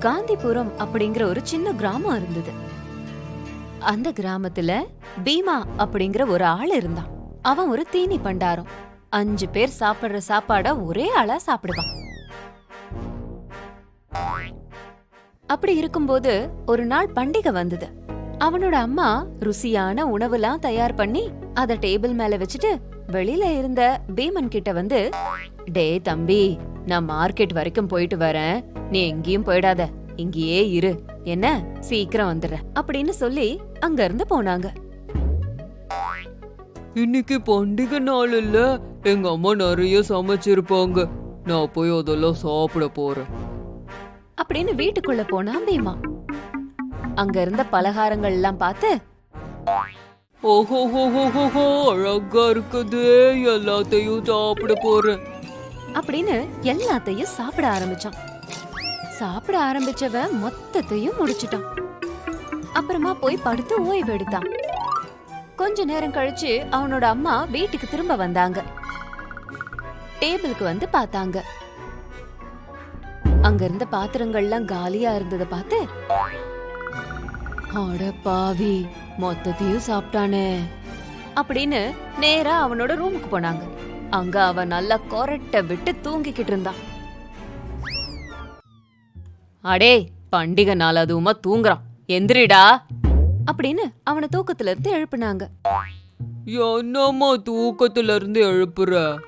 காந்திபுரம் அப்படிங்கிற ஒரு சின்ன கிராமம் இருந்தது. அந்த கிராமத்துல பீமா அப்படிங்கிற ஒரு ஆள் இருந்தான். அவன் ஒரு தீனி பண்டாரம். அஞ்சு பேர் சாப்பிடுற சாப்பாட ஒரே ஆளா சாப்பிடுவான். அப்படி இருக்கும்போது ஒரு நாள் பண்டிகை வந்தது. அவனோட அம்மா ருசியான உணவுலாம் தயார் பண்ணி அத டேபிள் மேல வச்சுட்டு வெளியில இருந்த பீமன் கிட்ட வந்து டே தம்பி நான் மார்க்கெட் வரைக்கும் போயிட்டு வரேன். நீ எங்கேயும் போயிடாத. இங்கேயே இரு. என்ன? சீக்கிரம் வந்துடுற அப்படின்னு சொல்லி அங்க இருந்து போனாங்க. இன்னைக்கு பண்டிகை நாள் இல்ல. எங்க அம்மா நிறைய சமைச்சிருப்பாங்க. நான் போய் அதெல்லாம் சாப்பிட போறேன். அப்படின்னு வீட்டுக்குள்ள போனா பீமா. அங்க இருந்த பலகாரங்கள் எல்லாம் பார்த்து ஓஹோ ஹோ ஹோ ஹோ அழகா இருக்குது. எல்லாத்தையும் சாப்பிட போறேன். அப்படின்னு எல்லாத்தையும் சாப்பிட ஆரம்பிச்சான். சாப்பிட ஆரம்பிச்சவன் மொத்தத்தையும் முடிச்சிட்டான். அப்புறமா போய் படுத்து ஓய்வு எடுத்தான். கொஞ்ச நேரம் கழிச்சு அவனோட அம்மா வீட்டுக்கு திரும்ப வந்தாங்க. டேபிளுக்கு வந்து பார்த்தாங்க. அங்க இருந்த பாத்திரங்கள்லாம் காலியா இருந்தத பார்த்து அட பாவி மொத்தத்தையும் சாப்பிட்டானே. அப்படின்னு நேரா அவனோட ரூமுக்கு போனாங்க. அங்க அவன் நல்லா கொரட்டை விட்டு தூங்கிக்கிட்டு இருந்தான் அடே பண்டிகை நாள் அதுவுமா தூங்குறான். எந்திரிடா. அப்படின்னு அவனை தூக்கத்துல இருந்து எழுப்புனாங்க. என்னம்மா தூக்கத்துல இருந்து எழுப்புற?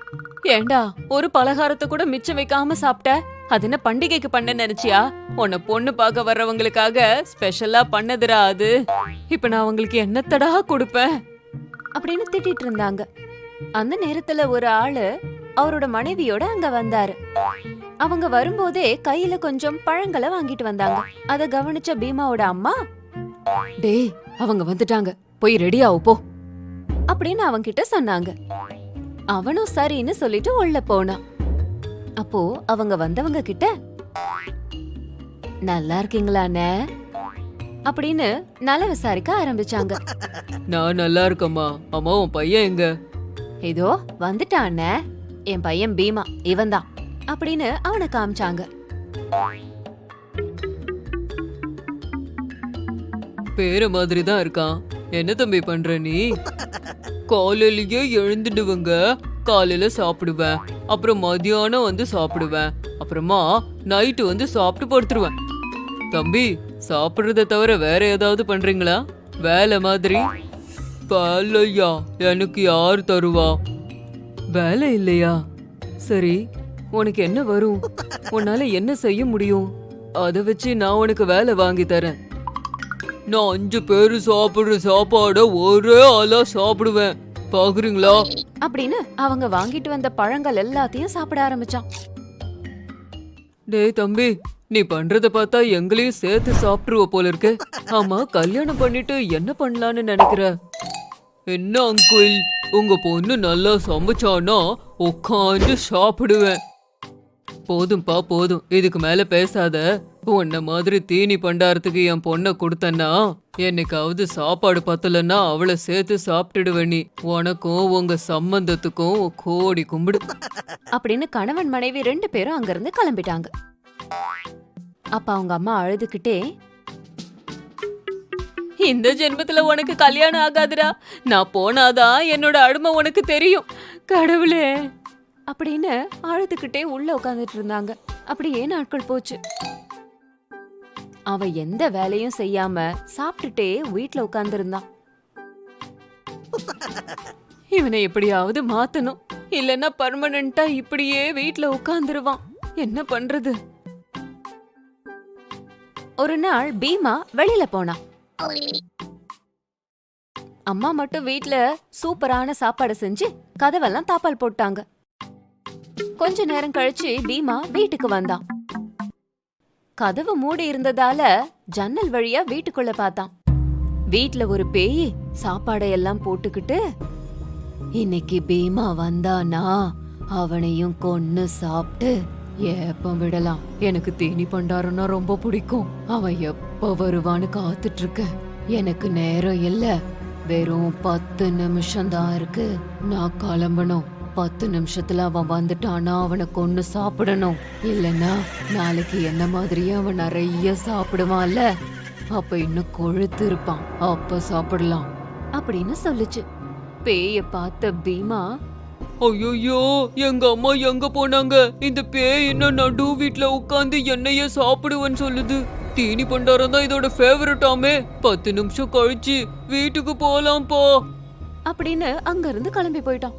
ஏண்டா ஒரு பலகாரத்தை கூட மிச்சம் வைக்காம சாப்பிட்ட? அது என்ன பண்டிகைக்கு பண்ண நினைச்சியா? உன்னை பொண்ணு பார்க்க வர்றவங்களுக்காக ஸ்பெஷலா பண்ணதுரா அது. இப்ப நான் அவங்களுக்கு என்னத்தடா கொடுப்பேன்? அப்படின்னு திட்டிட்டு இருந்தாங்க. அந்த நேரத்துல ஒரு ஆளு அவரோட மனைவியோட அங்க வந்தாரு. அவங்க வரும்போதே கையில கொஞ்சம் பழங்களை வாங்கிட்டு வந்தாங்க. அத கவனிச்ச பீமாவோட அம்மா டேய் அவங்க வந்துட்டாங்க. போய் ரெடி ஆவு போ. அப்படின்னு அவன்கிட்ட சொன்னாங்க. அவனும் சரின்னு சொல்லிட்டு உள்ள போனான். அப்போ அவங்க வந்தவங்க கிட்ட நல்லா இருக்கீங்களாண்ணே அப்படின்னு நல விசாரிக்க ஆரம்பிச்சாங்க. நான் நல்லா இருக்கம்மா. அம்மா உன் பையன் எங்க? இதோ வந்துட்டான் என் பையன் பீமா இவன்தான் அப்படின்னு அவனை காமிச்சாங்க. பேர மாதிரி தான் இருக்கான். என்ன தம்பி பண்ற நீ? காலையிலயே எழுந்துடுவங்க. காலையில சாப்பிடுவேன். அப்புறம் மதியானம் வந்து சாப்பிடுவேன். அப்புறமா நைட்டு வந்து சாப்பிட்டு படுத்துருவேன். தம்பி சாப்பிடுறத தவிர வேற ஏதாவது பண்றீங்களா? வேலை மாதிரி? வேலையா எனக்கு யார் தருவா? வேலை இல்லையா? சரி உனக்கு என்ன வரும்? உன்னால என்ன செய்ய முடியும்? அதை வச்சு நான் உனக்கு வேலை வாங்கி தரேன். நான் அஞ்சு பேர் சாப்பிடுற சாப்பாடை ஒரே ஆளா சாப்பிடுவேன். பாக்குறீங்களா அப்படின்னு அவங்க வாங்கிட்டு வந்த பழங்கள் எல்லாத்தையும் சாப்பிட ஆரம்பிச்சான். டேய் தம்பி நீ பண்றத பார்த்தா எங்களையும் சேர்த்து சாப்பிட்டுருவ போல இருக்கு. ஆமா கல்யாணம் பண்ணிட்டு என்ன பண்ணலான்னு நினைக்கிற? என்ன அங்குள் உங்க பொண்ணு நல்லா சமைச்சானா உட்காந்து சாப்பிடுவேன். போதும்பா போதும். இதுக்கு மேல பேசாத. உன்ன மாதிரி தீனி பண்டாரத்துக்கு என் பொண்ணை கொடுத்தன்னா என்னைக்காவது சாப்பாடு பத்தலன்னா அவளை சேர்த்து சாப்பிட்டுடுவ நீ. உனக்கும் உங்க சம்பந்தத்துக்கும் கோடி கும்பிடு. அப்படின்னு கணவன் மனைவி ரெண்டு பேரும் அங்கிருந்து கிளம்பிட்டாங்க. அப்ப அவங்க அம்மா அழுதுகிட்டே இந்த ஜென்மத்துல உனக்கு கல்யாணம் ஆகாதுடா. நான் போனாதான் என்னோட அருமை உனக்கு தெரியும். கடவுளே. அப்படின்னு அழுதுகிட்டே உள்ள உட்காந்துட்டு இருந்தாங்க. அப்படியே நாட்கள் போச்சு. அவ எந்த வேலையும் செய்யாம சாப்பிட்டுட்டே வீட்ல உட்கார்ந்திருந்தான் இவனை எப்படியாவது மாத்தணும். இல்லன்னா பர்மனண்டா இப்படியே வீட்ல உட்கார்ந்துருவான். என்ன பண்றது? ஒரு நாள் பீமா வெளியில போனான் அம்மா மட்டும் வீட்ல சூப்பரான சாப்பாடு செஞ்சு கதவெல்லாம் தாப்பால் போட்டாங்க. கொஞ்ச நேரம் கழிச்சு பீமா வீட்டுக்கு வந்தான். கதவு மூடி இருந்ததால ஜன்னல் வழியா வீட்டுக்குள்ள பார்த்தான். வீட்ல ஒரு பேய் சாப்பாடையெல்லாம் போட்டுக்கிட்டு இன்னைக்கு பீமா வந்தானா? அவனையும் கொன்னு சாப்பிட்டு எப்போ விடலாம். எனக்கு தேனி பண்டாரம்னா ரொம்ப பிடிக்கும். அவன் எப்ப வருவான்னு காத்துட்டு இருக்க எனக்கு நேரம் இல்ல. வெறும் பத்து நிமிஷம் தான் இருக்கு. நான் கிளம்பணும். பத்து நிமிஷத்துல அவன் வந்துட்டானா அவனை கொன்னு சாப்பிடணும். இல்லைன்னா நாளைக்கு என்ன மாதிரியே அவன் நிறைய சாப்பிடுவான்ல. அப்ப இன்னும் கொழுத்து இருப்பான். அப்ப சாப்பிடலாம். அப்படின்னு சொல்லுச்சு. பேய பார்த்த பீமா ஐயோ எங்க அம்மா எங்க போனாங்க? இந்த பேய் என்ன நடு வீட்ல உட்காந்து என்னைய சாப்பிடுவேன்னு சொல்லுது. தீனி பண்டாரம் தான் இதோட ஃபேவரட்டாமே பத்து நிமிஷம் கழிச்சு வீட்டுக்கு போலாம் போ அப்படின்னு அங்க இருந்து கிளம்பி போயிட்டான்.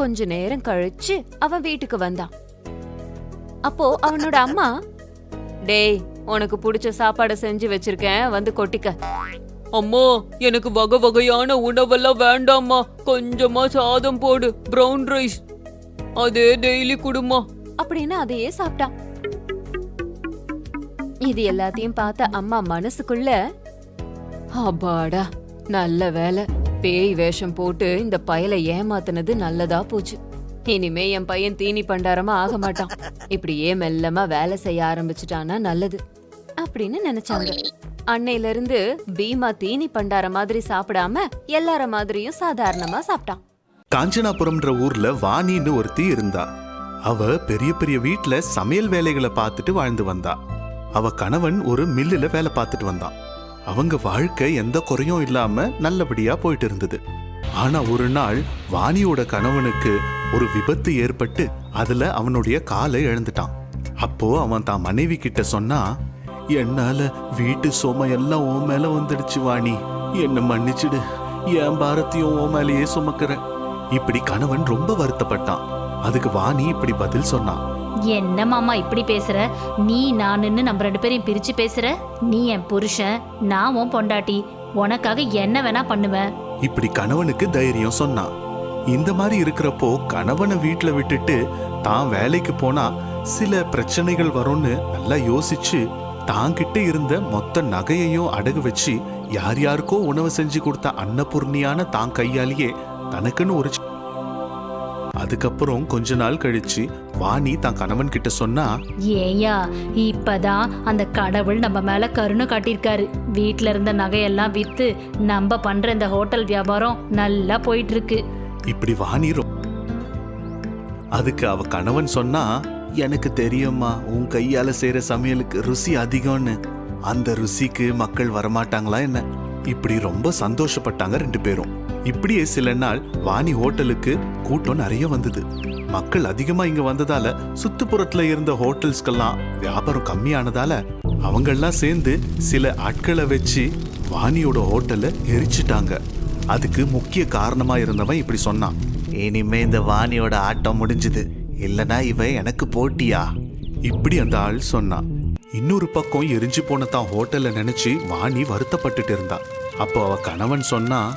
கொஞ்ச நேரம் கழிச்சு அவன் வீட்டுக்கு வந்தான். அப்போ அவனோட அம்மா டேய் உனக்கு பிடிச்ச சாப்பாடு செஞ்சு வச்சிருக்கேன் வந்து கொட்டிக்க. அம்மா எனக்கு வகை வகையான உணவெல்லாம் வேண்டாம்மா. கொஞ்சமா சாதம் போடு பிரவுன் ரைஸ் அதே டெய்லி குடுமா அப்படின்னு அதையே சாப்பிட்டான். இது எல்லாத்தையும் பார்த்த அம்மா மனசுக்குள்ள அப்பாடா நல்ல வேலை. பேய் வேஷம் போட்டு இந்த பயலை ஏமாத்துனது நல்லதா போச்சு. இனிமே என் பையன் தீனி பண்டாரமா ஆக மாட்டான். இப்படியே மெல்லமா வேலை செய்ய ஆரம்பிச்சுட்டானா நல்லது. அப்படின்னு நினைச்சாங்க. அன்னையில இருந்து பீமா தீனி பண்டார மாதிரி சாப்பிடாம எல்லார மாதிரியும் சாதாரணமா சாப்பிட்டான். காஞ்சனாபுரம்ன்ற ஊர்ல வாணின்னு ஒருத்தி இருந்தா. அவ பெரிய பெரிய வீட்டுல சமையல் வேலைகளை பார்த்துட்டு வாழ்ந்து வந்தா. அவ கணவன் ஒரு மில்லுல வேலை பார்த்துட்டு வந்தான். அவங்க வாழ்க்கை எந்த குறையும் இல்லாம நல்லபடியா போயிட்டு இருந்தது ஆனா ஒரு நாள் வாணியோட கணவனுக்கு ஒரு விபத்து ஏற்பட்டு அதுல அவனுடைய காலை இழந்துட்டான். அப்போ அவன் தான் மனைவி கிட்ட சொன்னா என்னால வீட்டு சுமை எல்லாம் உன் மேல வந்துடுச்சு வாணி. என்ன மன்னிச்சிடு. என் பாரத்தையும் உன் மேலேயே சுமக்கிறேன். இப்படி கணவன் ரொம்ப வருத்தப்பட்டான். அதுக்கு வாணி இப்படி பதில் சொன்னான். என்ன மாமா இப்படி பேசுற? நீ நானுன்னு நம்ம ரெண்டு பேரையும் பிரிச்சு பேசுற? நீ என் புருஷன் நான் உன் பொண்டாட்டி. உனக்காக என்ன வேணா பண்ணுவேன் இப்படி கணவனுக்கு தைரியம் சொன்னான் இந்த மாதிரி இருக்கிறப்போ கணவனை வீட்டுல விட்டுட்டு தான் வேலைக்கு போனா சில பிரச்சனைகள் வரும்னு நல்லா யோசிச்சு தாங்கிட்ட இருந்த மொத்த நகையையும் அடகு வச்சு யார் யாருக்கோ உணவு செஞ்சு கொடுத்த அன்னபூர்ணியான தான் கையாலேயே தனக்குன்னு ஒரு அதுக்கப்புறம் கொஞ்ச நாள் கழிச்சு வாணி தான் கணவன் கிட்ட சொன்னா ஏயா இப்பதான் அந்த கடவுள் நம்ம மேல கருணை காட்டியிருக்காரு. வீட்ல இருந்த நகையெல்லாம் வித்து நம்ம பண்ற இந்த ஹோட்டல் வியாபாரம் நல்லா போயிட்டு இருக்கு இப்படி வாணி அதுக்கு அவ கணவன் சொன்னா எனக்கு தெரியும்மா உன் கையால செய்யற சமையலுக்கு ருசி அதிகம்னு. அந்த ருசிக்கு மக்கள் வரமாட்டாங்களா என்ன? இப்படி ரொம்ப சந்தோஷப்பட்டாங்க ரெண்டு பேரும். இப்படியே சில நாள் வாணி ஹோட்டலுக்கு கூட்டம் நிறைய வந்தது. மக்கள் அதிகமா இங்க வந்ததால சுத்துப்புறத்துல இருந்த ஹோட்டல்ஸ்க்கெல்லாம் வியாபாரம் கம்மியானதால அவங்கெல்லாம் சேர்ந்து சில ஆட்களை வச்சு வாணியோட ஹோட்டலை எரிச்சிட்டாங்க. அதுக்கு முக்கிய காரணமா இருந்தவன் இப்படி சொன்னான். இனிமே இந்த வாணியோட ஆட்டம் முடிஞ்சுது. இல்லனா இவ எனக்கு போட்டியா? இப்படி அந்த ஆள் சொன்னான். இன்னொரு பக்கம் எரிஞ்சு போன தான் ஹோட்டல்ல நினைச்சு வாணி வருத்தப்பட்டுட்டு இருந்தா அப்போ அவ கணவன் சொன்னா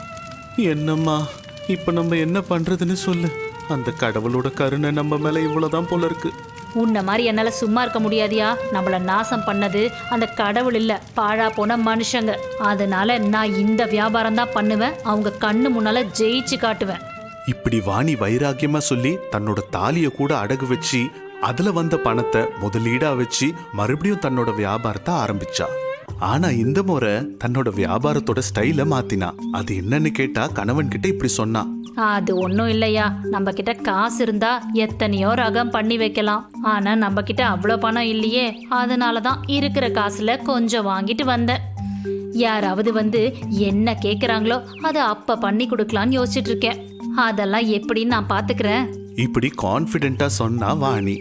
என்னம்மா இப்ப நம்ம என்ன பண்றதுன்னு சொல்லு. அந்த கடவுளோட கருணை நம்ம மேல இவ்வளவுதான் போல இருக்கு. உன்ன மாதிரி என்னால சும்மா இருக்க முடியாதியா? நம்மள நாசம் பண்ணது அந்த கடவுள் இல்ல பாழா போன மனுஷங்க. அதனால நான் இந்த வியாபாரம் தான் பண்ணுவேன். அவங்க கண்ணு முன்னால ஜெயிச்சு காட்டுவேன். இப்படி வாணி வைராக்கியமா சொல்லி தன்னோட தாலிய கூட அடகு வச்சு அதுல வந்த பணத்தை முதலீடா வச்சு மறுபடியும் தன்னோட வியாபாரத்தை ஆரம்பிச்சா. ஆனா இந்த முறை தன்னோட வியாபாரத்தோட ஸ்டைல மாத்தினா. அது என்னன்னு கேட்டா கணவன் கிட்ட இப்படி சொன்னா. அது ஒன்றும் இல்லையா? நம்ம கிட்ட காசு இருந்தா எத்தனையோ ரகம் பண்ணி வைக்கலாம். ஆனா நம்ம கிட்ட அவ்வளோ பணம் இல்லையே. அதனால தான் இருக்கிற காசுல கொஞ்சம் வாங்கிட்டு வந்தேன். யாராவது வந்து என்ன கேக்குறாங்களோ அதை அப்ப பண்ணி கொடுக்கலான்னு யோசிச்சுட்டு இருக்கேன். அதெல்லாம் எப்படின்னு நான் பாத்துக்கிறேன். இப்படி கான்ஃபிடென்ட்டா சொன்னா வாணி.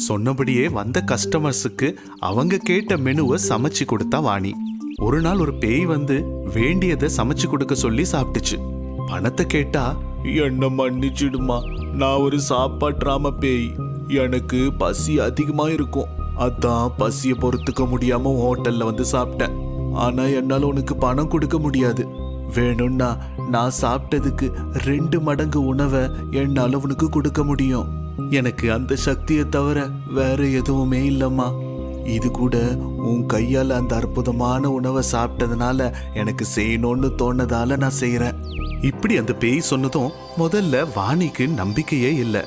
சொன்னபடியே வந்த கஸ்டமர்ஸுக்கு அவங்க கேட்ட மெனுவை சமைச்சு கொடுத்தா வாணி. ஒரு நாள் ஒரு பேய் வந்து வேண்டியதை சமைச்சு கொடுக்க சொல்லி சாப்பிட்டுச்சு. பணத்தை கேட்டா என்ன மன்னிச்சிடுமா நான் ஒரு சாப்பாட்டுறாம பேய். எனக்கு பசி அதிகமா இருக்கும். அதான் பசியை பொறுத்துக்க முடியாம ஹோட்டல்ல வந்து சாப்பிட்டேன். ஆனா என்னால் உனக்கு பணம் கொடுக்க முடியாது. வேணும்னா நான் சாப்பிட்டதுக்கு ரெண்டு மடங்கு உணவை என்னால் உனக்கு கொடுக்க முடியும். எனக்கு அந்த சக்தியை தவிர வேற எதுவுமே இல்லைம்மா. இது கூட உன் கையால் அந்த அற்புதமான உணவை சாப்பிட்டதுனால எனக்கு செய்யணும்னு தோணதால நான் செய்கிறேன் இப்படி அந்த பேய் சொன்னதும் முதல்ல வாணிக்கு நம்பிக்கையே இல்லை.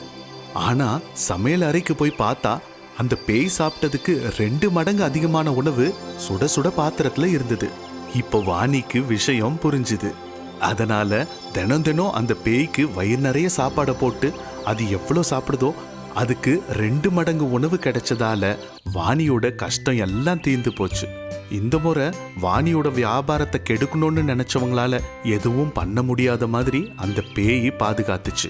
ஆனா சமையல் அறைக்கு போய் பார்த்தா அந்த பேய் சாப்பிட்டதுக்கு ரெண்டு மடங்கு அதிகமான உணவு சுட சுட பாத்திரத்துல இருந்தது. இப்போ வாணிக்கு விஷயம் புரிஞ்சுது. அதனால தினம் தினம் அந்த பேய்க்கு வயிறு நிறைய சாப்பாடை போட்டு அது எவ்வளோ சாப்பிடுதோ அதுக்கு ரெண்டு மடங்கு உணவு கிடைச்சதால வாணியோட கஷ்டம் எல்லாம் தீர்ந்து போச்சு. இந்த முறை வாணியோட வியாபாரத்தை கெடுக்கணும்னு நினைச்சவங்களால எதுவும் பண்ண முடியாத மாதிரி அந்த பேய் பாதுகாத்துச்சு.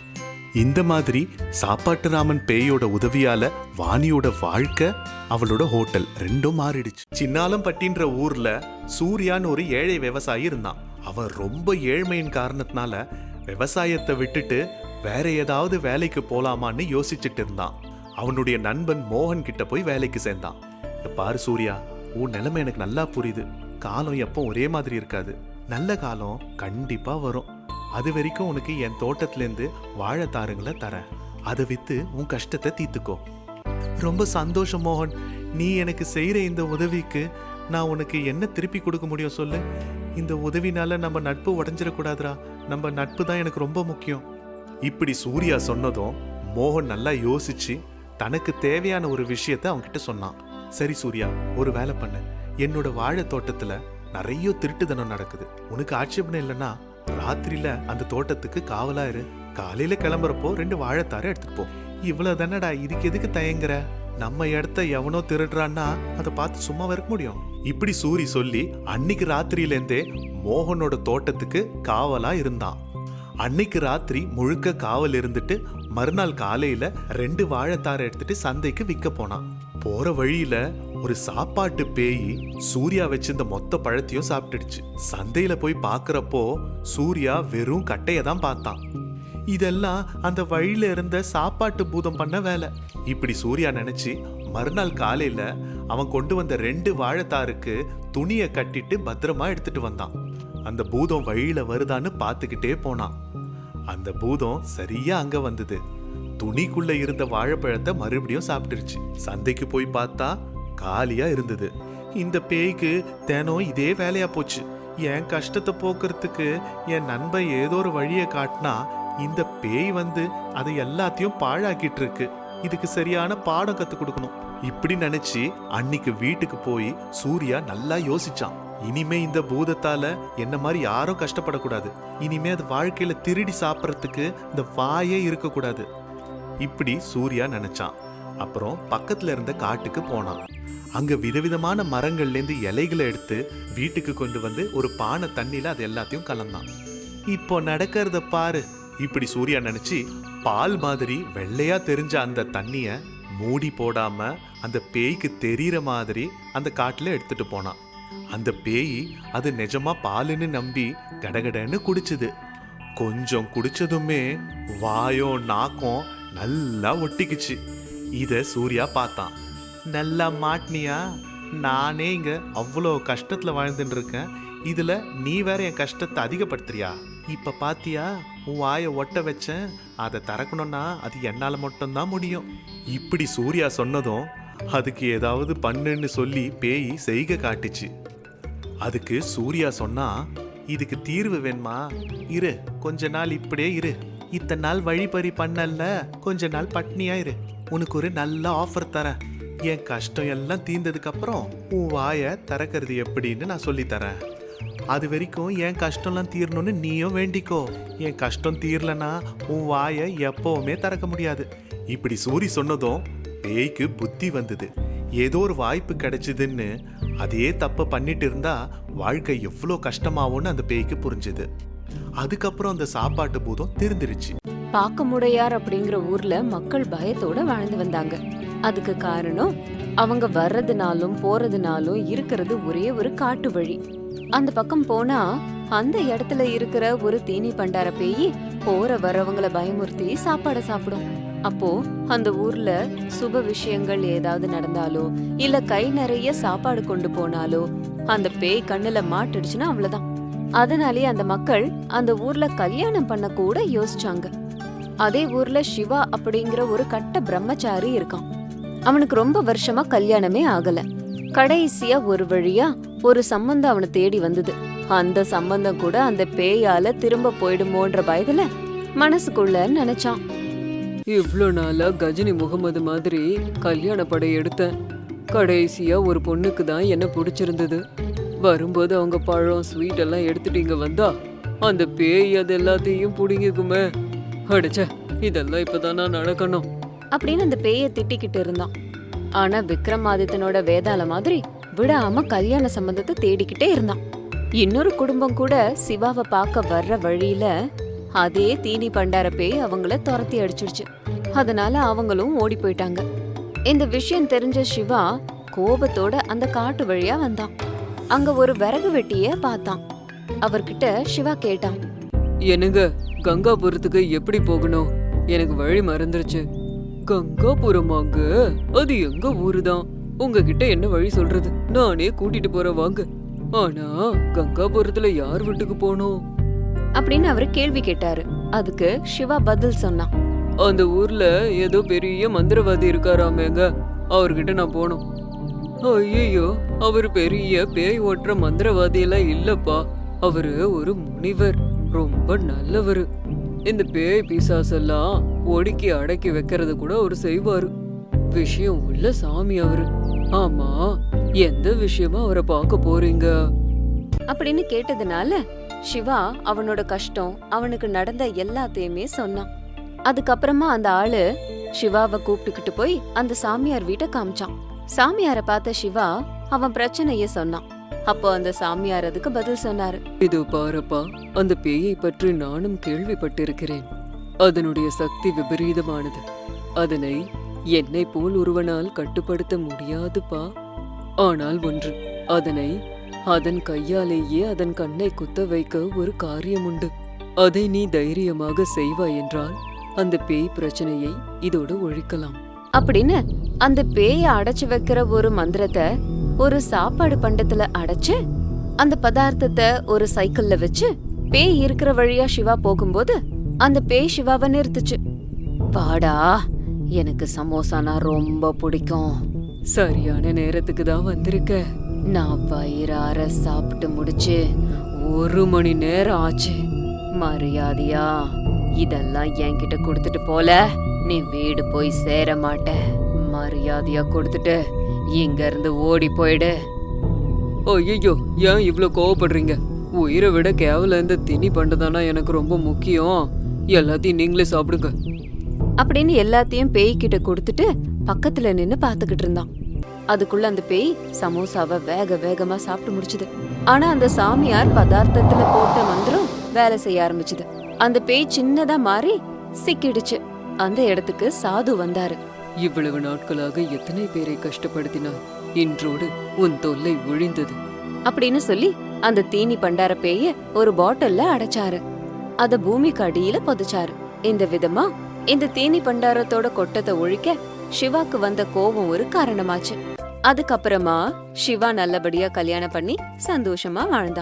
இந்த மாதிரி சாப்பாட்டு ராமன் பேயோட உதவியால வாணியோட வாழ்க்கை அவளோட ஹோட்டல் ரெண்டும் மாறிடுச்சு. சின்னாலம்பட்டின்ற ஊர்ல சூர்யான்னு ஒரு ஏழை விவசாயி இருந்தான். அவன் ரொம்ப ஏழ்மையின் காரணத்தினால விவசாயத்தை விட்டுட்டு வேற ஏதாவது வேலைக்கு போலாமான்னு யோசிச்சுட்டு இருந்தான். அவனுடைய நண்பன் மோகன் கிட்ட போய் வேலைக்கு சேர்ந்தான். பாரு சூர்யா உன் நிலைமை எனக்கு நல்லா புரியுது. காலம் எப்போ ஒரே மாதிரி இருக்காது. நல்ல காலம் கண்டிப்பா வரும். அது வரைக்கும் உனக்கு என் தோட்டத்திலேருந்து வாழைத்தாருங்களை தரேன். அதை வித்து உன் கஷ்டத்தை தீர்த்துக்கோ. ரொம்ப சந்தோஷம் மோகன். நீ எனக்கு செய்கிற இந்த உதவிக்கு நான் உனக்கு என்ன திருப்பி கொடுக்க முடியும் சொல்லு? இந்த உதவினால நம்ம நட்பு உடஞ்சிடக்கூடாதுடா. நம்ம நட்பு தான் எனக்கு ரொம்ப முக்கியம். இப்படி சூர்யா சொன்னதும் மோகன் நல்லா யோசிச்சு தனக்கு தேவையான ஒரு விஷயத்த அவன்கிட்ட சொன்னான். சரி சூர்யா ஒரு வேலை பண்ணு. என்னோட வாழை தோட்டத்துல நிறைய திருட்டுதனம் நடக்குது. உனக்கு ஆட்சேபனை இல்லைன்னா ராத்திரியில அந்த தோட்டத்துக்கு காவலா இரு. காலையில கிளம்புறப்போ ரெண்டு வாழைத்தாரை எடுத்துட்டு போ. இவ்வளவு தானடா இதுக்கு எதுக்கு தயங்குற? நம்ம இடத்த எவனோ திருடுறான்னா அதை பார்த்து சும்மா இருக்க முடியும்? இப்படி சூரி சொல்லி அன்னைக்கு ராத்திரியிலேருந்தே மோகனோட தோட்டத்துக்கு காவலா இருந்தான். அன்னைக்கு ராத்திரி முழுக்க காவல் இருந்துட்டு மறுநாள் காலையில ரெண்டு வாழைத்தாரை எடுத்துட்டு சந்தைக்கு விற்க போனான். போற வழியில ஒரு சாப்பாட்டு பேய் சூர்யா வச்சிருந்த மொத்த பழத்தையும் சாப்பிட்டுடுச்சு. சந்தையில போய் பாக்குறப்போ சூர்யா வெறும் கட்டையை தான் பார்த்தான். இதெல்லாம் அந்த வழியில இருந்த சாப்பாட்டு பூதம் பண்ண வேலை. இப்படி சூர்யா நினைச்சு மறுநாள் காலையில அவன் கொண்டு வந்த ரெண்டு வாழைத்தாருக்கு துணியை கட்டிட்டு பத்திரமா எடுத்துட்டு வந்தான். அந்த பூதம் வழியில வருதான்னு பார்த்துக்கிட்டே போனான். அந்த பூதம் சரியா அங்க வந்தது. துணிக்குள்ள இருந்த வாழைப்பழத்தை மறுபடியும் சாப்பிட்டுருச்சு. சந்தைக்கு போய் பார்த்தா காலியா இருந்தது. இந்த பேய்க்கு தினம் இதே வேலையா போச்சு. என் கஷ்டத்தை போக்குறதுக்கு என் நண்பன் ஏதோ ஒரு வழியை காட்டினா இந்த பேய் வந்து அதை எல்லாத்தையும் பாழாக்கிட்டு இருக்கு. இதுக்கு சரியான பாடம் கத்து கொடுக்கணும். இப்படி நினைச்சு அன்னைக்கு வீட்டுக்கு போய் சூர்யா நல்லா யோசிச்சான். இனிமே இந்த பூதத்தால என்ன மாதிரி யாரும் கஷ்டப்படக்கூடாது. இனிமே அது வாழ்க்கையில திருடி சாப்பிட்றதுக்கு இந்த வாயே இருக்கக்கூடாது. இப்படி சூர்யா நினைச்சான். அப்புறம் பக்கத்துல இருந்த காட்டுக்கு போனான். அங்க விதவிதமான மரங்கள்லேருந்து இலைகளை எடுத்து வீட்டுக்கு கொண்டு வந்து ஒரு பானை தண்ணியில அது எல்லாத்தையும் கலந்தான். இப்போ நடக்கிறத பாரு. இப்படி சூர்யா நினைச்சு பால் மாதிரி வெள்ளையா தெரிஞ்ச அந்த தண்ணிய மூடி போடாம அந்த பேய்க்கு தெரியற மாதிரி அந்த காட்டுல எடுத்துட்டு போனான். அந்த பேய் அது நிஜமா பாலுன்னு நம்பி கடகடன்னு குடிச்சது. கொஞ்சம் குடிச்சதுமே வாயும் நாக்கும் நல்லா ஒட்டிக்குச்சு. இத சூர்யா பார்த்தான். நல்லா மாட்டினியா? நானே இங்க அவ்வளோ கஷ்டத்துல வாழ்ந்துட்டு இருக்கேன். இதுல நீ வேற என் கஷ்டத்தை அதிகப்படுத்துறியா? இப்ப பாத்தியா? உன் வாயை ஒட்ட வச்சேன். அதை திறக்கணும்னா அது என்னால மட்டும்தான் முடியும். இப்படி சூர்யா சொன்னதும் அதுக்கு ஏதாவது பண்ணுன்னு சொல்லி பேய் செய்க காட்டுச்சு. அதுக்கு சூர்யா சொன்னா இதுக்கு தீர்வு வேணுமா? இரு கொஞ்ச நாள் இப்படியே இரு. இத்தனை நாள் வழிபறி பண்ணல கொஞ்ச நாள் பட்னியா இரு. உனக்கு ஒரு நல்ல ஆஃபர் தரேன். என் கஷ்டம் எல்லாம் தீர்ந்ததுக்கு அப்புறம் உன் வாயை திறக்கிறது எப்படின்னு நான் சொல்லி தரேன். அது வரைக்கும் என் கஷ்டம்லாம் தீரணும்னு நீயும் வேண்டிக்கோ. என் கஷ்டம் தீரலனா உன் வாயை எப்பவுமே திறக்க முடியாது. இப்படி சூரி சொன்னதும் பேய்க்கு புத்தி வந்தது. ஏதோ ஒரு வாய்ப்பு கிடைச்சதுன்னு அதே தப்பை பண்ணிட்டு இருந்தா வாழ்க்கை எவ்வளோ கஷ்டமாகும்னு அந்த பேய்க்கு புரிஞ்சுது. அதுக்கப்புறம் அந்த சாப்பாட்டு பூதம் திருந்திருச்சு பாக்கமுடையார் அப்படிங்கிற ஊர்ல மக்கள் பயத்தோட வாழ்ந்து வந்தாங்க. அதுக்கு காரணம் அவங்க வர்றதுனாலும் போறதுனாலும் இருக்கிறது ஒரே ஒரு காட்டு வழி. அந்த பக்கம் போனா அந்த இடத்துல இருக்கிற ஒரு தீனி பண்டார பேய் போற வர்றவங்கள பயமுறுத்தி சாப்பாடை சாப்பிடும். அப்போ அந்த ஊர்ல சுப விஷயங்கள் ஏதாவது நடந்தாலோ இல்ல கை நிறைய சாப்பாடு கொண்டு போனாலோ அந்த பேய் கண்ணுல மாட்டுடுச்சுன்னா அவ்வளவுதான். அதனாலே அந்த மக்கள் அந்த ஊர்ல கல்யாணம் பண்ண கூட யோசிச்சாங்க. அதே ஊர்ல சிவா அப்படிங்கிற ஒரு கட்ட பிரம்மச்சாரி இருக்கான். அவனுக்கு ரொம்ப வருஷமா கல்யாணமே ஆகல. கடைசியா ஒரு வழியா ஒரு சம்பந்தம் அவனை தேடி வந்தது. அந்த சம்பந்தம் கூட அந்த பேயால திரும்ப போயிடுமோன்ற பயத்துல மனசுக்குள்ள நினைச்சான். இவ்வளோ நாளா கஜினி முகமது மாதிரி கல்யாண படை எடுத்தேன். கடைசியா ஒரு பொண்ணுக்கு தான் என்ன பிடிச்சிருந்தது? வரும்போது அவங்க பழம் ஸ்வீட் எல்லாம் எடுத்துட்டு இங்க வந்தா அந்த பேய் அது எல்லாத்தையும் பிடிங்கிக்குமே. அடிச்ச இதெல்லாம் இப்பதானா நடக்கணும். அப்படின்னு அந்த பேய திட்டிக்கிட்டு இருந்தான். ஆனா விக்ரமாதித்தனோட வேதாள மாதிரி விடாம கல்யாண சம்பந்தத்தை தேடிக்கிட்டே இருந்தான். இன்னொரு குடும்பம் கூட சிவாவை பார்க்க வர்ற வழியில அதே தீனி பண்டார பேய் அவங்கள துரத்தி அடிச்சிடுச்சு அதனால அவங்களும் ஓடி போயிட்டாங்க. இந்த விஷயம் தெரிஞ்ச சிவா கோபத்தோட அந்த காட்டு வழியா வந்தான். அங்க ஒரு விறகு வெட்டிய பார்த்தான். அவர்கிட்ட சிவா கேட்டான். என்னங்க கங்காபுரத்துக்கு எப்படி போகணும்? எனக்கு வழி மறந்துருச்சு. கங்காபுரமாங்க? அது எங்க ஊரு தான் உங்ககிட்ட என்ன வழி சொல்றது? நானே கூட்டிட்டு போற வாங்க. ஆனா கங்காபுரத்துல யார் வீட்டுக்கு போகணும்? அப்படின்னு அவரு கேள்வி கேட்டாரு. அதுக்கு சிவா பதில் சொன்னான். அந்த ஊர்ல ஏதோ பெரிய மந்திரவாதி இருக்காராமேங்க. அவர்கிட்ட நான் போகணும் ஐயோ அவர் பெரிய பேய் ஓட்டுற மந்திரவாதி எல்லாம் இல்லப்பா. அவரு ஒரு முனிவர். ரொம்ப நல்லவரு. இந்த பேய் பிசாசெல்லாம் ஒடுக்கி அடக்கி வைக்கிறது கூட அவர் செய்வாரு. விஷயம் உள்ள சாமி அவரு. ஆமா எந்த விஷயமா அவரை பார்க்க போறீங்க? அப்படின்னு கேட்டதுனால சிவா அவனோட கஷ்டம் அவனுக்கு நடந்த எல்லாத்தையுமே சொன்னான். அதுக்கப்புறமா அந்த ஆளு சிவாவை கூப்பிட்டுக்கிட்டு போய் அந்த சாமியார் வீட்டை காமிச்சான். சாமியார பார்த்த சிவா அவன் பிரச்சனைய சொன்னான். அப்போ அந்த சாமியார் அதுக்கு பதில் சொன்னாரு. இது பாரப்பா அந்த பேயை பற்றி நானும் கேள்விப்பட்டிருக்கிறேன். அதனுடைய சக்தி விபரீதமானது. அதனை என்னை போல் ஒருவனால் கட்டுப்படுத்த முடியாதுப்பா. ஆனால் ஒன்று அதனை அதன் கையாலேயே அதன் கண்ணை குத்த வைக்க ஒரு காரியம் உண்டு அதை நீ தைரியமாக செய்வாய் என்றால் அந்த பேய் பிரச்சனையை இதோட ஒழிக்கலாம். அப்படின்னு அந்த பேய அடைச்சு வைக்கிற ஒரு மந்திரத்தை ஒரு சாப்பாடு பண்டத்துல அடைச்சு அந்த பதார்த்தத்தை ஒரு சைக்கிள்ல வச்சு பேய் இருக்கிற வழியா சிவா போகும்போது அந்த பேய் சிவாவை நிறுத்துச்சு. வாடா எனக்கு சமோசானா ரொம்ப பிடிக்கும். சரியான நேரத்துக்கு தான் வந்திருக்க. நான் வயிறார சாப்பிட்டு முடிச்சு ஒரு மணி நேரம் ஆச்சு. மரியாதையா இதெல்லாம் என்கிட்ட கொடுத்துட்டு போல. நீ வீடு போய் சேர மாட்ட. மரியாதையா கொடுத்துட்டு இங்க இருந்து ஓடி போயிடு. ஐயோ ஏன் இவ்ளோ கோவப்படுறீங்க? உயிரை விட கேவல இந்த திணி பண்டதானா எனக்கு ரொம்ப முக்கியம். எல்லாத்தையும் நீங்களே சாப்பிடுங்க. அப்படின்னு எல்லாத்தையும் பேய்கிட்ட கொடுத்துட்டு பக்கத்துல நின்னு பாத்துக்கிட்டு இருந்தான். அதுக்குள்ள அந்த பேய் சமோசாவை வேக வேகமா சாப்பிட்டு முடிச்சுது. ஆனா அந்த சாமியார் பதார்த்தத்துல போட்ட மந்திரம் வேலை செய்ய ஆரம்பிச்சுது. அந்த பேய் சின்னதா மாறி சிக்கிடுச்சு. அந்த இடத்துக்கு சாது வந்தாரு. இவ்வளவு நாட்களாக எத்தனை பேரை கஷ்டப்படுத்தினாய்? இன்றோடு உன் தொல்லை ஒழிந்தது அப்படின்னு சொல்லி அந்த தீனி பண்டார பேய ஒரு பாட்டில்ல அடைச்சாரு. அத பூமிக்கு அடியில புதைச்சாரு. இந்த விதமா இந்த தீனி பண்டாரத்தோட கொட்டத்தை ஒழிக்க சிவாக்கு வந்த கோபம் ஒரு காரணமாச்சு. அதுக்கப்புறமா சிவா நல்லபடியா கல்யாணம் பண்ணி சந்தோஷமா வாழ்ந்தான்